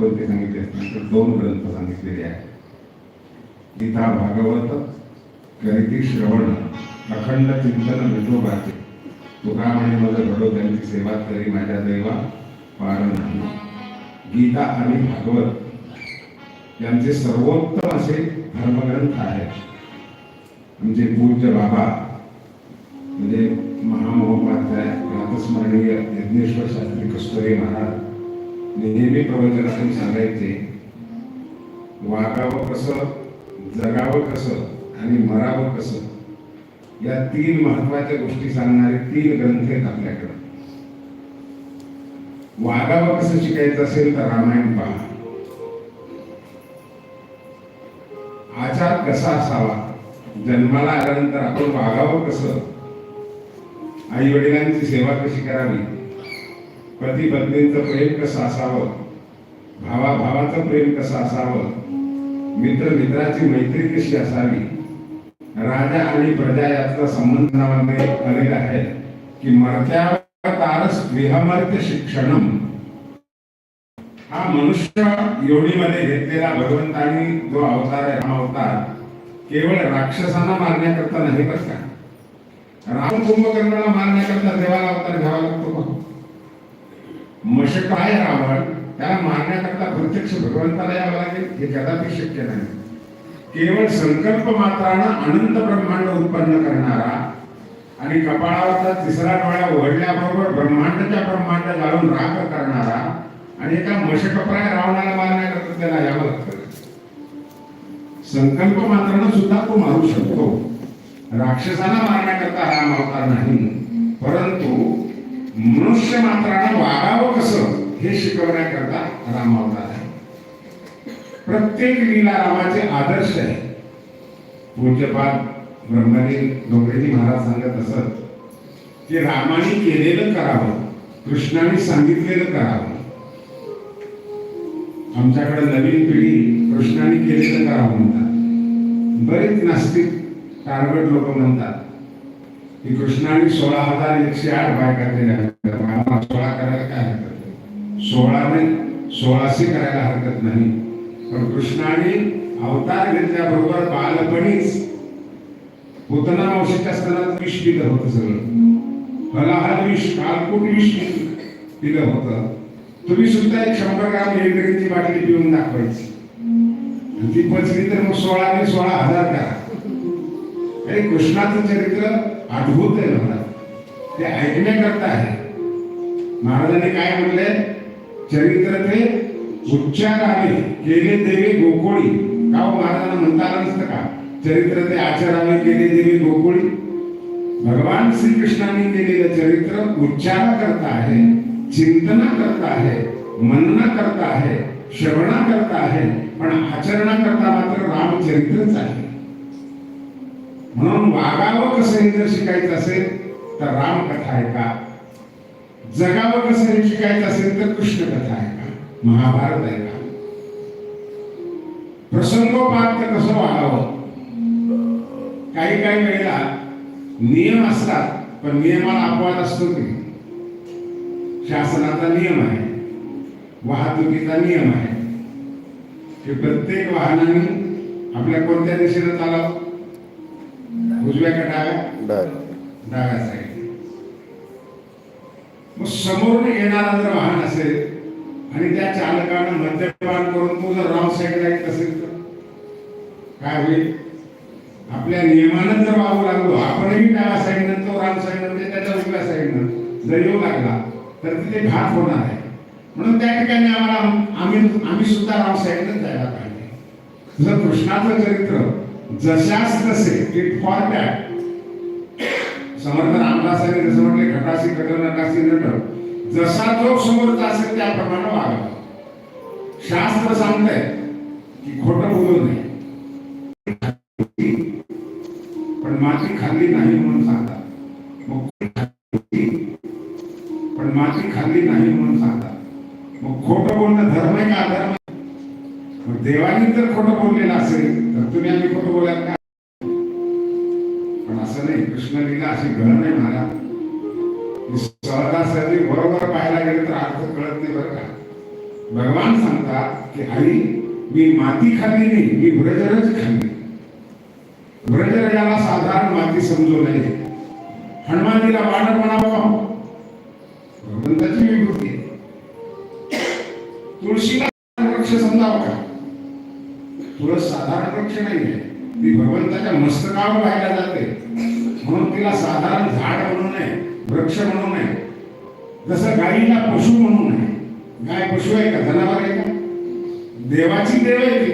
कोणते सांगितले असतील दोन ग्रंथ सांगितलेले आहेत. गीता भागवत करीती श्रवण अखंड चिंतन विठोबाचे. तुका म्हणे मग घडो त्यांची सेवा तरी माझ्या दैवा पार नाही. गीता आणि भागवत यांचे सर्वोत्तम असे धर्मग्रंथ आहेत. म्हणजे पूज्य बाबा म्हणजे महामहोपाध्याय स्मरणीय यज्ञेश्वर शास्त्री कस्तुरी महाराज नेहमी प्रवचनातून सांगायचे वागावं कसं जगावं कसं आणि मरावं कसं या तीन महत्त्वाच्या गोष्टी सांगणारे तीन ग्रंथ आहेत आपल्याकडे. वागावं कसं शिकायचं असेल तर रामायण पहा. आचार कसा असावा? जन्माला आल्यानंतर आपण वागावं कसं? आई वडिलांची सेवा कशी करावी? पती पत्नीचं प्रेम कसं असावं? भावा भावाचं प्रेम कसं असावं? मित्र मित्राची मैत्री कशी असावी? राजा आणि प्रजा यातला संबंध नावाने आलेला आहे की मर्त्यावतारस विहमर्त्य शिक्षणम हा मनुष्य योनीमध्ये घेतलेला भगवंतानी जो अवतार आहे हा अवतार केवळ राक्षसांना मारण्याकरता नाही बरं का? राम कुंभकर्णाला मारण्याकरता देवाला अवतार घ्यावा लागतो का मशक आहे रावण त्याला मारण्याकरता प्रत्यक्ष भगवंताला यावं लागेल हे कदापि शक्य नाही. केवळ संकल्प मात्रानं अनंत ब्रह्मांड उत्पन्न करणारा आणि कपाळावरचा तिसरा डोळा ओढल्याबरोबर ब्रह्मांडच्या ब्रह्मांड घालून राग करणारा आणि एका मशकप्राय रावणाला मारण्याकरता त्याला यावं लागतं. संकल्प मात्रानं सुद्धा तो मारू शकतो. राक्षसाला मारण्याकरता राम अवतार नाही परंतु मनुष्य मात्रानं वागावं कसं? हे शिकवण्याकरता राम अवतार आहे. प्रत्येक लीला रामाचे आदर्श आहे. पूज्यपाद ब्रह्मदेव डोंगरेजी महाराज सांगत असत की रामाने केलेलं करावं कृष्णाने सांगितलेलं करावं. आमच्याकडे नवीन पिढी कृष्णाने केलेलं करावं म्हणतात. बरेच नास्तिक टार्गेट लोक म्हणतात. की कृष्णाने सोळा हजार एकशे आठ बायका दिल्या सोळा करायला काय हरकत सोळाने सोळा सोळाशे करायला हरकत नाही. पण कृष्णाने अवतार घेतल्याबरोबर बालपणीच पुतना मावशीच्या असताना विष दिलं होतं सगळं. फलाहार विष कालकूट विष दिलं होतं. तुम्ही सुद्धा एक शंभर ग्राम एलगरीची बाटली पिऊन दाखवायची. ती पचली तर मग सोळा सोळा हजार करा. हे कृष्णाचं चरित्र अद्भुत आहे मला ते ऐकण्याकरता आहे. महाराजांनी काय म्हणले चरित्र ते उच्चार केले देवी गोकुळी. का हो महाराजांना म्हणता आलं नसतं का? चरित्र ते आचाराने केले देवी गोकुळी. भगवान श्रीकृष्णाने केलेलं चरित्र उच्चारा करता आहे चिंतना करता आहे मनना करता आहे श्रवणा करता आहे. पण आचरणा करता मात्र रामचरित्रच आहे. म्हणून वागावं कसं हे जर शिकायचं असेल तर रामकथा आहे का? जगावं कसं हे शिकायचं असेल तर कृष्ण कथा आहे का? महाभारत आहे का? प्रसंगोपात कसं वागावं? काही काही वेळेला नियम असतात पण नियमाला अपवाद असतो की शासनाचा नियम आहे वाहतुकीचा नियम आहे. की प्रत्येक वाहनाने आपल्या कोणत्या दिशेने चालावं उजव्या का डाव्या डाव्या साईड मग समोरून येणारा जर वाहन असेल आणि त्या चालकानं मद्यपान करून तो जर रॉंग साईडला येत असेल तर? काय होईल? आपल्या नियमानं जर वागू लागलो आपणही डाव्या साईडनं तो राम साईडनं म्हणजे त्याच्या उजव्या साईडनं जर येऊ लागला तर तिथे घात होणार आहे. म्हणून त्या ठिकाणी आम्हाला आम्ही आम्ही सुद्धा राम साईडनं जायला पाहिजे. जर कृष्णाचं चरित्र जशास तसे इट फॉर दॅट समर्थ रामदासांनी जसं म्हटले घटाशी कट नटाशी नट जसा जो समोरचा असेल त्याप्रमाणे वागा. शास्त्र सांगतंय की खोटं बोलू नये. पण माती खाल्ली नाही म्हणून सांगतात. मग पण माती खाल्ली नाही म्हणून सांगतात. मग खोटं बोलणं धर्म आहे का अधर्म मग देवानी जर खोटं बोललेलं असेल तर तुम्ही नाही कृष्ण लीला अशी नाही महाराज सहजासहजी बरोबर पाहायला गेलं तर अर्थ कळत नाही बरं का. भगवान सांगतात की आई मी माती खाल्ली नाही मी ब्रजरज खाल्ली. ब्रजरजाला साधारण माती समजू नये. हनुमानजीला वानर म्हणावं. भगवंताची विभूती. तुळशीला वृक्ष समजावं का? तुळस साधारण वृक्ष नाहीये. ती भगवंताच्या मस्तकावर पाहायला जाते. म्हणून साधारण झाड म्हणू नये वृक्ष म्हणू नये जसं गाईला पशु म्हणू नये. गाय पशु आहे का? जनावर आहे का? देवाची देव आहे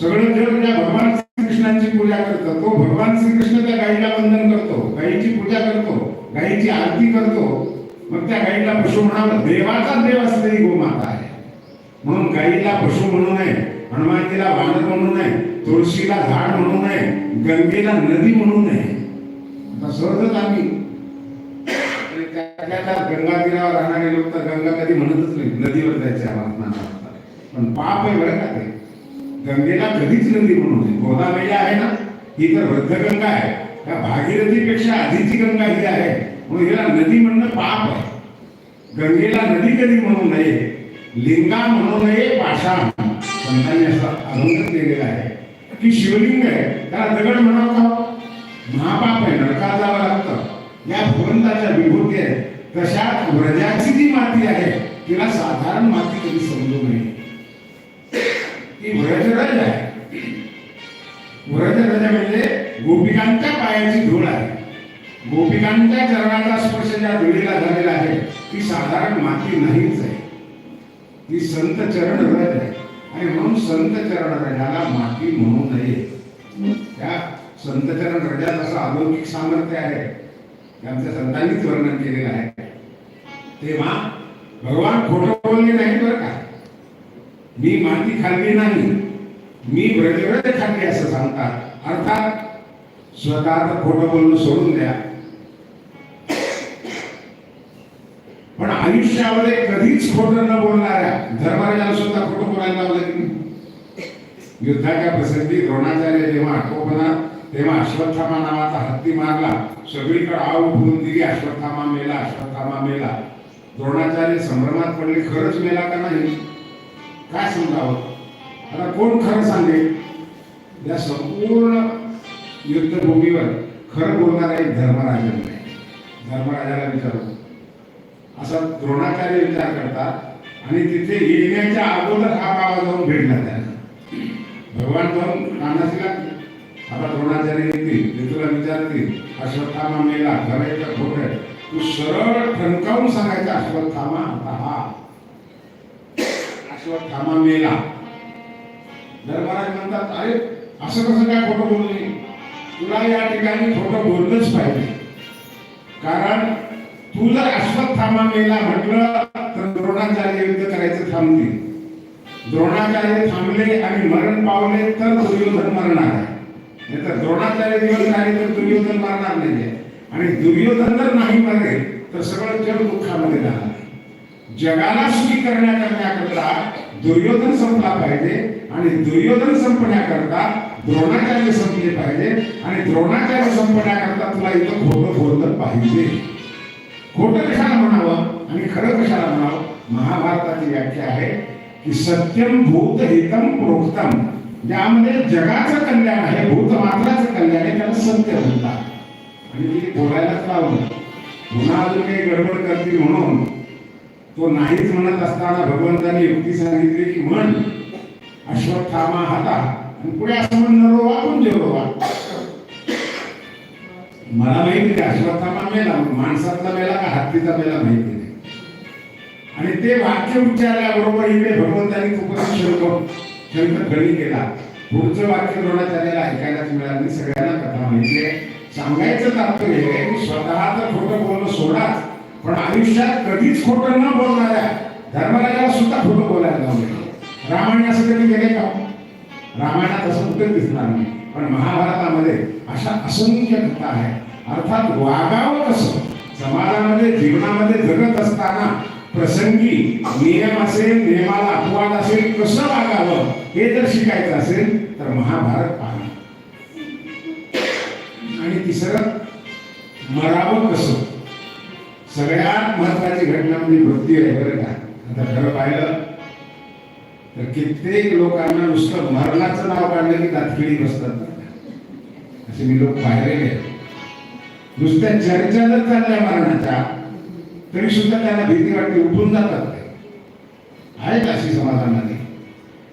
सगळे सगळं जग म्हणजे ज्या भगवान श्रीकृष्णांची पूजा करतात तो भगवान श्रीकृष्ण त्या गाईला वंदन करतो. गाईची पूजा करतो. गाईची आरती करतो. मग त्या गाईला पशु म्हणावं देवाचा देव असलेली गोमाता आहे. म्हणून गाईला पशु म्हणू नये हनुमानजीला वानर म्हणू नये तुळशीला झाड म्हणू नये गंगेला नदी म्हणू नये. आता सहजच आम्ही. त्या- गंगा तीरावर राहणारे लोक तर गंगा कधी म्हणतच नाही नदीवर जायचे आम्हाला पण पाप आहे बरं का ते. गंगेला कधीच नदी म्हणून गोदावरी आहे ना ही तर वृद्धगंगा आहे. त्या भागीरथीपेक्षा आधीची गंगा ही आहे. म्हणून हिला नदी म्हणणं पाप आहे. गंगेला नदी कधी म्हणू नये? लिंगा म्हणू नये पाषाण. संतांनी असं अनुभव केलेला आहे. की शिवलिंग आहे. त्याला दगड म्हणावं का? महापाप आहे नरकात जावं लागतं. या भगवंताच्या विभूती आहे तशा व्रजाची जी माती आहे. तिला साधारण माती कधी समजू नये. ती व्रजरज आहे. व्रजरज म्हणजे गोपिकांच्या पायाची धूळ आहे. गोपिकांच्या चरणाचा स्पर्श ज्या धुळीला झालेला आहे ती साधारण माती नाहीच आहे. ती संत चरण रज आहे. आणि म्हणून संत चरण रजाला माती म्हणू नये. त्या संत चरण रजात असं अलौकिक सामर्थ्य आहे. आमच्या संतांनीच वर्णन केलेलं आहे. तेव्हा भगवान खोटं बोलले नाही बरं का? मी माती खाल्ली नाही. मी ब्रजव्रत खाल्ली असं सांगतात. अर्थात स्वतः खोटं बोलणं सोडून द्या. पण आयुष्यामध्ये कधीच खोटं न बोलणाऱ्या धर्मराजाला सुद्धा खोटं बोलायला लावलं युद्धाच्या प्रसंगी द्रोणाचार्य जेव्हा आटोपला तेव्हा अश्वत्थामा नावाचा हत्ती मारला. सगळीकडे आव उठवून दिली अश्वत्थामा मेला अश्वत्थामा मेला. द्रोणाचार्य संभ्रमात पडले खरंच मेला का नाही? काय समजावं? आता कोण खरं सांगेल? या संपूर्ण युद्धभूमीवर खरं बोलणारा एक धर्मराज नाही धर्मराजाला विचारतो असा द्रोणाचार्य विचार करतात आणि तिथे येण्याच्या अगोदर हा बाबा जाऊन भेटला त्याला. भगवान जाऊन कानासीला आता द्रोणाचार्य येतील? ते तुला विचारतील. अश्वत्थामा मेला खरं आहे. तू सरळ ठणकावून सांगायचं अश्वत्थामा आता हा. अश्वत्थामा मेला. धर्मराज म्हणतात अरे असं कसं काय खोटं बोलले? तुला या ठिकाणी खोटं बोललंच पाहिजे. कारण तू जर अश्वत्थामा मेला म्हटलं तर द्रोणाचार्य युद्ध करायचं थांबतील. द्रोणाचार्य थांबले आणि मरण पावले तर दुर्योधन मरणार आहे. नाही तर द्रोणाचार्य दिवस झाले तर दुर्योधन मारणार नाही आणि दुर्योधन जर नाही मरेल तर सगळं जग दुःखामध्ये जाणार. जगाला सुखी करण्याकरता दुर्योधन संपला पाहिजे आणि दुर्योधन संपण्याकरता द्रोणाचार्य संपले पाहिजे आणि द्रोणाचार्य संपण्याकरता तुला इथं खोटं बोललं पाहिजे. खोटं कशाला म्हणावं? आणि खरं कशाला म्हणावं? महाभारताची व्याख्या आहे की सत्यम भूत हितम प्रोक्तम. ज्यामध्ये जगाचं कल्याण आहे भूत मात्राचं कल्याण आहे त्याला सत्य म्हणतात. आणि ते बोलायलाच लावलं पुन्हा अजून काही गडबड करतील म्हणून तो नाहीच म्हणत असताना भगवंतांनी युक्ती सांगितली की म्हण अश्वत्थामा हाता. आणि पुढे असं म्हणणं रोवा कुंज रोवा. मला माहिती आहे अश्वत्थामा मेला माणसातला मेला का हत्तीचा मेला माहिती नाही. आणि ते वाक्य उच्चारल्याबरोबर इकडे भगवंतांनी तुकाराम शंकर शंकर घडी केला पुढचं वाक्य द्रोणाचार्याला ऐकायलाच मिळालं सगळ्यांना कथा माहिती आहे सांगायचं तात्पर्य हे आहे की स्वतः तर खोटं बोलणं सोडाच पण आयुष्यात कधीच खोटं न बोलणाऱ्या धर्मराजाला सुद्धा खोटं बोलायला लावले रामायण असं कधी गेले का? रामायणात असं कुठे दिसणार नाही पण महाभारतामध्ये अशा असंख्य कथा आहे अर्थात वागावं कसं? समाजामध्ये जीवनामध्ये जगत असताना प्रसंगी नियम असेल नियमाला अपवाद असेल कसं वागावं हे जर शिकायचं असेल तर महाभारत पाहा आणि तिसरं मरावं कसं? सगळ्यात महत्वाची घटना म्हणजे मृत्यू आहे बरं का. आता खरं पाहिलं तर कित्येक लोकांना नुसतं मरणाचं नाव काढलं की तातकिळी बसतात असे मी लोक पाहिलेले आहेत. नुसत्या चर्चा जर चालल्या मरणाच्या तरी सुद्धा त्यांना भीती वाटते उठून जातात ते. आहेत अशी समाजामध्ये.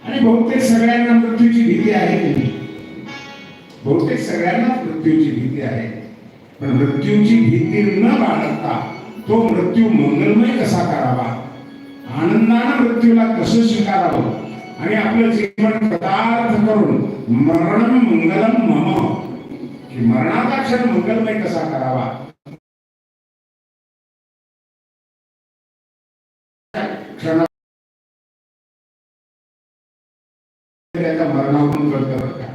आणि बहुतेक सगळ्यांना मृत्यूची भीती आहे की नाही? बहुतेक सगळ्यांना मृत्यूची भीती आहे. पण मृत्यूची भीती न बाळगता तो मृत्यू मंगलमय कसा करावा? आनंदानं मृत्यूला कसं स्वीकारावं? आणि आपलं जीवन पदार्थ करून मरण मंगलम मम. की मरणाचा क्षण मंगलमय कसा करावा? क्षण त्याच्या मरणावरून कळतं बरं का?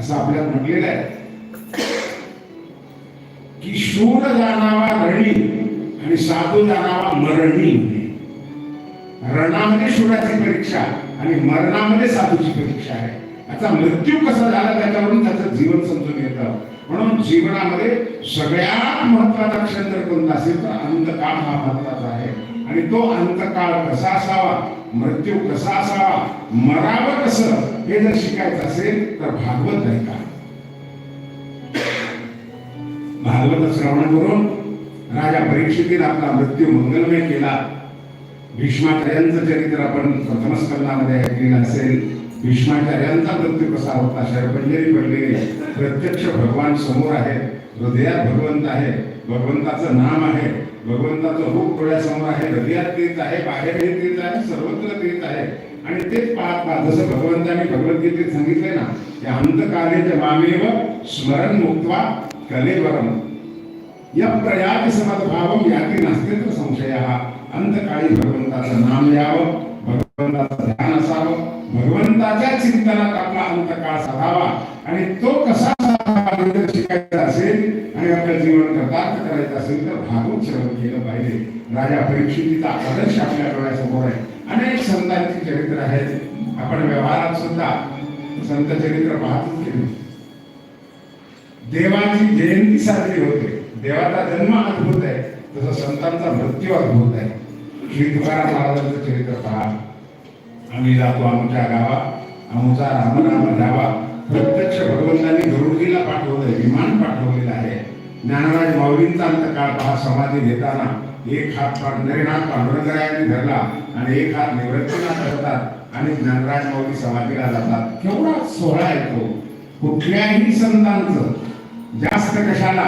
असं आपल्याला म्हटलेलं आहे. की शूर जाणावा रणी आणि साधू जाणावा मरणी. रणामध्ये शूराची परीक्षा आणि मरणामध्ये साधूची परीक्षा आहे. आता मृत्यू कसा झाला त्याच्यावरून त्याचं जीवन समजून येतं. म्हणून जीवनामध्ये सगळ्यात महत्त्वाचा क्षण जर कोणता असेल तर अंतकाळ हा महत्त्वाचा आहे. आणि तो अंतकाळ कसा असावा मृत्यू कसा असावा मरावं कसं हे जर शिकायचं असेल तर भागवत नाही का? भागवत श्रवण करून राजा परीक्षितीने आपला मृत्यू मंगलमय केला. भीष्माचार्यांचं चरित्र आपण प्रथम स्कंदामध्ये ऐकलेलं असेल. भीष्माचार्यांचा मृत्यू कसा होता? शरपंजरी पडलेली प्रत्यक्ष भगवान समोर आहे हृदयात भगवंत आहे. भगवंताचं नाम आहे. भगवंताचं रूप डोळ्यासमोर आहे हृदयात तेच आहे बाहेरही तेच आहे सर्वत्र तेच आहे. आणि तेच पाहत पाहत जसं भगवंताने भगवद्गीतेत सांगितलंय ना की अंतकाले मामेव स्मरण मुक्त्वा कलेवरम. या प्रयाति समद्भावम याती तर संशय. हा अंतकाळी भगवंताचं नाम यावं भगवंताचं ध्यान असावं भगवंताच्या चिंतनात आपला अंतकाळ साधावा. आणि तो कसा आपल्याला शिकायचं असेल आणि आपल्या जीवन कृतार्थ करायचं असेल तर भागून श्रवण केलं पाहिजे. राजा परीक्षितीचा आदर्श आपल्या डोळ्यासमोर आहे. अनेक संतांची चरित्र आहेत. आपण व्यवहारात सुद्धा संत चरित्र पाहतच केले देवाची जयंती साजरी होते. देवाचा जन्म अद्भुत आहे. तसं संतांचा मृत्यू अद्भुत आहे. श्री तुकाराम महाराजांचं चरित्र पहा. आम्ही जातो आमच्या गावा आमचा रामनाम जावा प्रत्यक्ष भगवंतांनी गरुडजीला पाठवलंय विमान पाठवलेलं आहे. ज्ञानराज माऊलींचा अंतकाळ पहा समाधी घेताना एक हात नरेनाथ पांडुरंगरायांनी धरला आणि एक हात निवृत्तीनाथ धरतात आणि ज्ञानराज माऊली समाधीला जातात. केवढा सोहळा येतो कुठल्याही संतांचं जास्त कशाला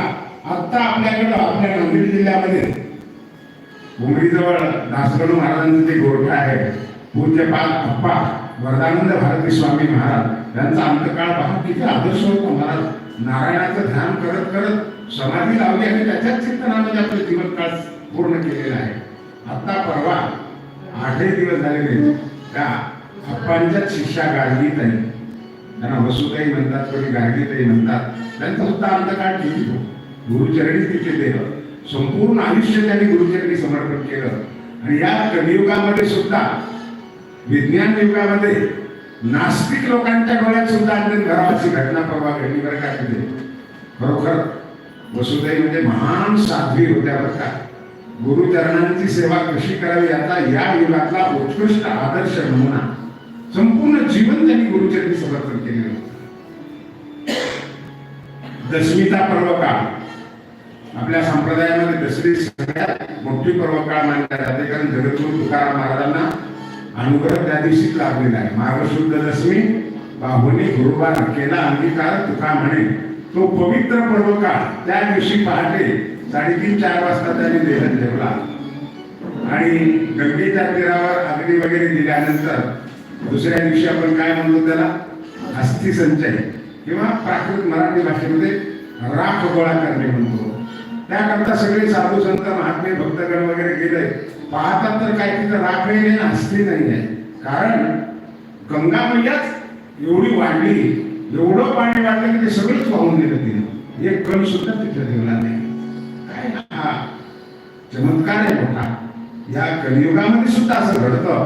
आता आपल्याकडं आपल्या नांदेड जिल्ह्यामध्ये उमरीजवळ दासगणू महाराजांचं जे गोरखा आहे पूज्यपाल अप्पा वरदानंद भारती स्वामी महाराज त्यांचा अंतकाळ पहा किती आदर्श होता. महाराज नारायणाचं ध्यान करत करत समाधी लावली आणि त्याच्याच चिंतनामध्ये आपलं जीवनकाळ पूर्ण केलेला आहे. आता परवा आठही दिवस झालेले त्या अप्पांच्या शिष्या गाडगीताई. त्यांना वसुताई म्हणतात कोणी गाडगीताई म्हणतात. त्यांचा सुद्धा अंतकाळ ठीक हो गुरुचरणी तिचे देह संपूर्ण आयुष्य त्यांनी गुरुचरणी समर्पण केलं. आणि या कलियुगामध्ये सुद्धा विज्ञान युगामध्ये नास्तिक लोकांच्या डोळ्यात सुद्धा अत्यंत घराची घटना परवा घडली बरं का तिथे. खरोखर वसुताई म्हणजे महान साध्वी होत्या बरं का. गुरुचरणांची सेवा कशी करावी याचा या युगातला उत्कृष्ट आदर्श नमुना. संपूर्ण जीवन त्यांनी गुरुचरणी समर्पण केले होतं. दशमीचा पर्व काळ आपल्या संप्रदायामध्ये दसरी सगळ्यात मोठी पर्व काळ मानल्या जाते. कारण जगद्गुरु तुकाराम महाराजांना अनुग्रह त्या दिवशीच लाभलेला आहे मार्गशुद्ध लक्ष्मी बाहुनी गुरुवार केला अंगीकार तुका म्हणे तो पवित्र पर्व काळ त्या दिवशी पहाटे साडेतीन चार वाजता त्यांनी देहन ठेवला. आणि गंगेच्या तीरावर अग्नी वगैरे दिल्यानंतर दुसऱ्या दिवशी आपण काय म्हणतो त्याला? अस्थि संचय किंवा प्राकृत मराठी भाषेमध्ये राख गोळा करणे म्हणतो. त्याकरता सगळे साधू संत महात्मे भक्तगण वगैरे गेले. पाहतात तर काही तिथं राख नाही हसली नाही आहे कारण गंगा मैयाच एवढी वाढली एवढं पाणी वाढलं की ते सगळंच वाहून गेलं तिने एक कण सुद्धा तिथे ठेवला नाही. काय हा? चमत्कार आहे मोठा. या कलियुगामध्ये सुद्धा असं घडतं.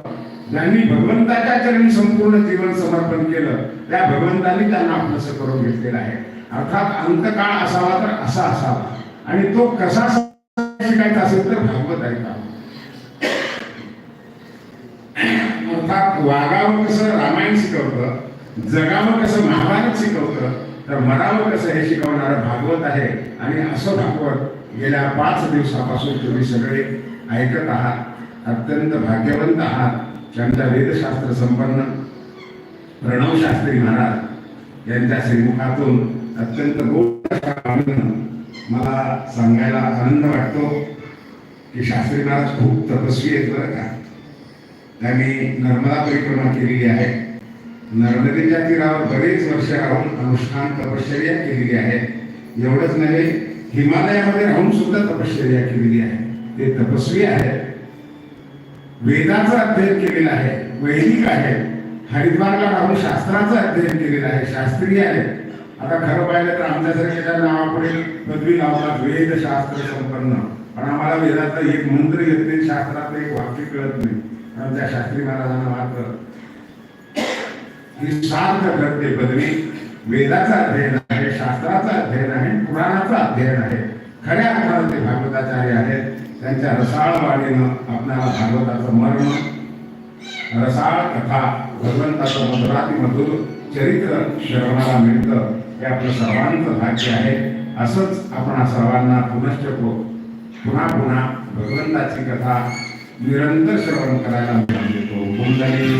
ज्यांनी भगवंताच्या चरणी संपूर्ण जीवन समर्पण केलं त्या भगवंतांनी त्यांना आपलं करून घेतलेलं आहे. अर्थात अंतकाळ असावा तर असा असावा. आणि तो कसा शिकायचा असेल तर भागवत ऐका. अर्थात वागावं कसं रामायण शिकवतं जगावं कसं महाभारत शिकवतं तर मरावं कसं हे शिकवणारं भागवत आहे. आणि असं भागवत गेल्या पाच दिवसापासून तुम्ही सगळे ऐकत आहात. अत्यंत भाग्यवंत आहात. त्यांच्या वेदशास्त्र संपन्न. प्रणव शास्त्री महाराज यांच्या श्रीमुखातून अत्यंत गोड मला सांगायला आनंद वाटतो की शास्त्रीनाथ खूप तपस्वी आहेत बरं का. त्यांनी नर्मदा परिक्रमा केलेली आहे. नर्मदेच्या तीरावर बरेच वर्ष राहून अनुष्ठान तपश्चर्या केलेली आहे. एवढंच नव्हे हिमालयामध्ये राहून सुद्धा तपश्चर्या केलेली आहे. ते तपस्वी आहेत. वेदाचा अध्ययन केलेला आहे वैदिक आहे. हरिद्वारला राहून शास्त्राचं अध्ययन केलेलं आहे. शास्त्रीय आहे आता खरं पाहिलं तर आमच्यासारख्या नावापुढे पदवी लावतात वेदशास्त्र संपन्न. पण आम्हाला वेदाचा एक मंत्र येत नाही शास्त्रातलं एक वाक्य कळत नाही. आमच्या शास्त्री महाराजांना मात्र ही सार्थ करते पदवी. वेदाचा अध्ययन आहे शास्त्राचा अध्ययन आहे पुराणाचा अध्ययन आहे. खऱ्या अर्थानं ते भागवताचार्य आहेत. त्यांच्या रसाळ वाणीनं आपल्याला भागवताचं मर्म रसाळ कथा भगवंताचं मधुराती मधुर चरित्र श्रवणाला मिळतं. हे आपलं सर्वांचं भाग्य आहे असंच आपण सर्वांना पुनश्च पुन्हा पुन्हा भगवंताची कथा निरंतर श्रवण करायला मिळून देतो. कुंडली